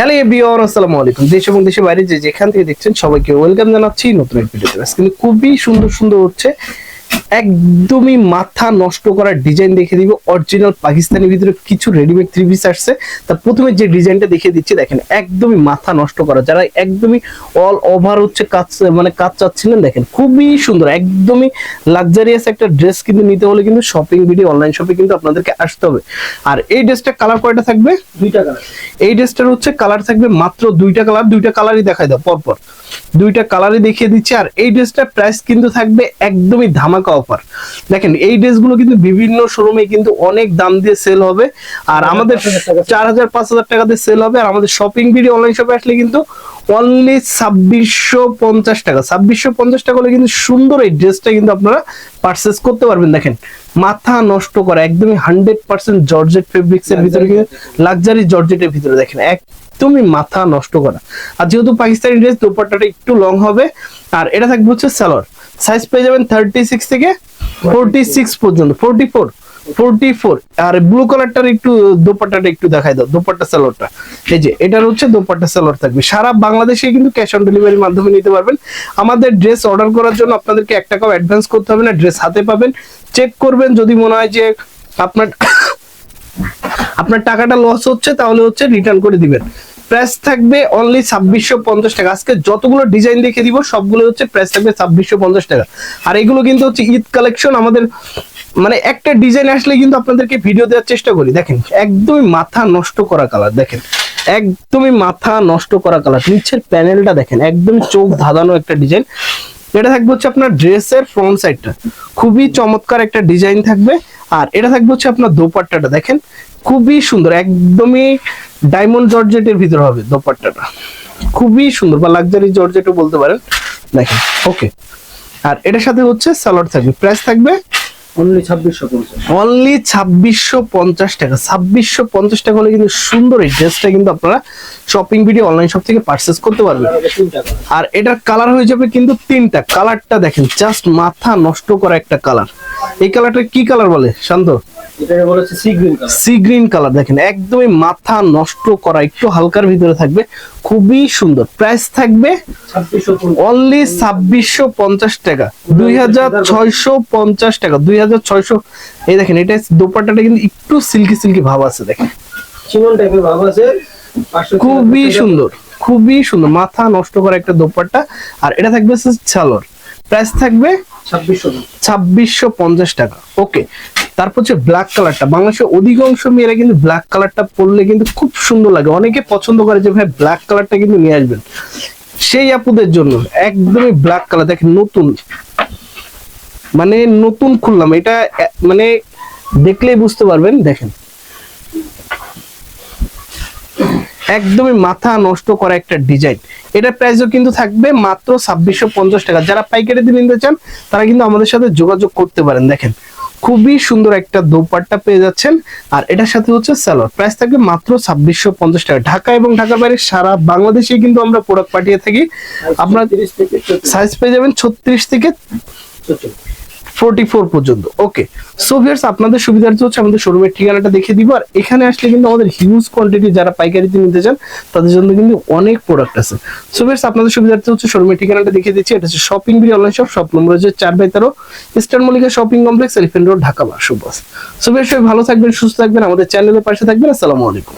Hello everyone, আসসালামু আলাইকুম। দেশ এবং দেশের বাইরে যে যেখান থেকে দেখছেন সবাইকে ওয়েলকাম জানাচ্ছি নতুন এক ভিডিওতে। আজকে খুবই সুন্দর সুন্দর হচ্ছে একদমই মাথা নষ্ট করার ডিজাইন দেখে দিব। অরিজিনাল পাকিস্তানি ভিতরে কিছু রেডিমেড থ্রি পিস আসছে। তা প্রথমে যে ডিজাইনটা দেখিয়ে দিচ্ছি দেখেন একদমই মাথা নষ্ট করা। যারা একদমই অল ওভার হচ্ছে কাজ মানে কাজ চাচ্ছিলেন দেখেন খুবই সুন্দর একদমই লাক্সারিয়াস একটা ড্রেস কিন্তু নিতে হলে কিন্তু শপিং ভিডিও অনলাইন শপে কিন্তু আপনাদেরকে আসতে হবে। আর এই ড্রেসটা কালার কয়টা থাকবে? দুইটা কালার এই ড্রেসটার হচ্ছে কালার থাকবে মাত্র দুইটা কালার দুইটা কালারই দেখাই দাও পরপর। দুইটা কালারই দেখিয়ে দিচ্ছি আর এই ড্রেসটার প্রাইস কিন্তু থাকবে একদমই ধামাকা অফার দেখেন এই ড্রেসগুলো কিন্তু বিভিন্ন শোরুমে কিন্তু অনেক দাম দিয়ে সেল হবে। আর আমাদের চার হাজার পাঁচ হাজার টাকা। দিয়ে সেল হবে। আর আমাদের শপিং ভিডিও অনলাইন শপে আসলে কিন্তু অনলি ছাব্বিশশো পঞ্চাশ টাকা। ছাব্বিশশো পঞ্চাশ টাকা হলে কিন্তু সুন্দর এই ড্রেসটা কিন্তু আপনারা পারচেস করতে পারবেন। দেখেন মাথা নষ্ট করা একদমই হান্ড্রেড পার্সেন্ট জর্জেট ফেব্রিক্স এর ভিতরে কিন্তু লাক্সারি জর্জেটের ভিতরে দেখেন একদমই মাথা নষ্ট করা। আর যেহেতু পাকিস্তানি ড্রেস দোপাট্টাটা একটু লং হবে আর এটা থাকবে হচ্ছে সালোয়ার। সাইজ পেয়ে যাবেন থার্টি সিক্স থেকে ফোরটি সিক্স পর্যন্ত ফোরটি ফোর ফোরটি ফোর আর ব্লু কালারটার একটু দোপাট্টাটা একটু দেখাই দাও, দোপাট্টা সালোয়ারটা এই যে, এটার হচ্ছে দোপাট্টা সালোয়ার থাকবে। সারা বাংলাদেশে কিন্তু ক্যাশ অন ডেলিভারির মাধ্যমে নিতে পারবেন। আমাদের ড্রেস অর্ডার করার জন্য আপনাদেরকে এক টাকাও অ্যাডভান্স করতে হবে না ড্রেস হাতে পাবেন। চেক করবেন, যদি মনে হয় যে আপনার আপনার টাকাটা লস হচ্ছে, তাহলে হচ্ছে রিটার্ন করে দিবেন। প্রাইস থাকবে অনলি ছাব্বিশশো পঞ্চাশ টাকা। আজকে যতগুলো ডিজাইন দেখে দিব, সবগুলো হচ্ছে প্রাইস থাকবে ছাব্বিশশো পঞ্চাশ টাকা। আর এগুলো কিন্তু হচ্ছে ঈদ কালেকশন আমাদের মানে একটা ডিজাইন আসলে কিন্তু আপনাদেরকে ভিডিও দেওয়ার চেষ্টা করি। দেখেন, একদমই মাথা নষ্ট করা কালার দেখেন। একদমই মাথা নষ্ট করা কালার নিচের প্যানেলটা দেখেন, একদম চোখ ধাঁধানো একটা ডিজাইন এটা থাকবে হচ্ছে আপনার ড্রেসের ফ্রন্ট সাইডটা খুবই চমৎকার একটা ডিজাইন থাকবে। আর এটা থাকবে হচ্ছে আপনার দোপাট্টাটা, দেখেন। খুবই সুন্দর, একদমই ডায়মন্ড জর্জেটের ভিতরে হবে দোপাট্টাটা। খুবই সুন্দর বা লাক্সারি জর্জেটও বলতে পারেন। দেখেন ওকে আর এটার সাথে হচ্ছে সালোয়ার থাকবে। প্রাইস থাকবে অনলি ছাব্বিশশো পঞ্চাশ। অনলি ছাব্বিশশো পঞ্চাশ টাকা। ছাব্বিশশো পঞ্চাশ টাকা হলে কিন্তু সুন্দর এই ড্রেসটা কিন্তু আপনারা শপিং ভিডিও অনলাইন শপ থেকে পারচেস করতে পারবেন। আর এটার কালার হয়ে যাবে কিন্তু তিনটা। কালারটা দেখেন জাস্ট মাথা নষ্ট করা একটা কালার এই কালারটা কি কালার বলে? শান্ত। Sea green colour sea green colour দেখেন একদমই মাথা নষ্ট করা একটু হালকার ভিতরে থাকবে খুবই সুন্দর। প্রাইস থাকবে অনলি ছাব্বিশশো পঞ্চাশ টাকা দুই হাজার ছয়শো পঞ্চাশ টাকা দুই হাজার ছয়শো এই দেখেন এটা দোপাট্টাটা কিন্তু একটু সিল্কি সিল্কি ভাব আছে দেখেন। টাইপের ভাব আছে খুবই সুন্দর খুবই সুন্দর মাথা নষ্ট করা একটা দোপাট্টা আর এটা থাকবে ছালোয়ার প্রাইস থাকবে ছাব্বিশশো পঞ্চাশ। টাকা ওকে তারপর হচ্ছে ব্ল্যাক কালারটা বাংলাদেশের অধিকাংশ মেয়েরা কিন্তু ব্ল্যাক কালারটা পরলে কিন্তু খুব সুন্দর লাগে। অনেকে পছন্দ করে যে, ভাই ব্ল্যাক কালারটা কিন্তু নিয়ে আসবেন। সেই আপুদের জন্য একদমই ব্ল্যাক কালার দেখেন নতুন। মানে নতুন খুললাম। এটা মানে দেখলেই বুঝতে পারবেন, দেখেন। একদমই মাথা নষ্ট করা একটা ডিজাইন এটার প্রাইসও কিন্তু থাকবে মাত্র ছাব্বিশশো টাকা। যারা পাইকারি দিয়ে নিতে চান, তারা কিন্তু আমাদের সাথে যোগাযোগ করতে পারেন। দেখেন খুবই সুন্দর একটা দোপাট্টা পেয়ে যাচ্ছেন। আর এটার সাথে হচ্ছে স্যালোয়ার প্রাইস থাকবে মাত্র ছাব্বিশশো পঞ্চাশ টাকা। ঢাকা এবং ঢাকার বাইরে সারা বাংলাদেশে কিন্তু আমরা প্রোডাক্ট পাঠিয়ে থাকি। আপনার তিরিশ থেকে সাইজ পেয়ে যাবেন ছত্রিশ থেকে ফোর্টি ফোর পর্যন্ত। ওকে সো ভিউয়ার্স আপনাদের সুবিধার্থে হচ্ছে আমাদের শোরুমের ঠিকানাটা দেখিয়ে দিব। আর এখানে আসলে কিন্তু আমাদের হিউজ কোয়ান্টিটি যারা পাইকারিতে নিতে চান, তাদের জন্য কিন্তু অনেক প্রোডাক্ট আছে। সো ভিউয়ার্স আপনাদের সুবিধার্থে হচ্ছে শোরুমের ঠিকানাটা দেখিয়ে দিচ্ছি। এটা হচ্ছে shopping B online shop shop number হচ্ছে চার বাই তেরো eastern Mallika shopping complex elephant road Dhaka Basu বাস সো ভিউয়ার্স সবাই ভালো থাকবেন, সুস্থ থাকবেন, আমাদের চ্যানেলের পাশে থাকবেন। আসসালামু আলাইকুম।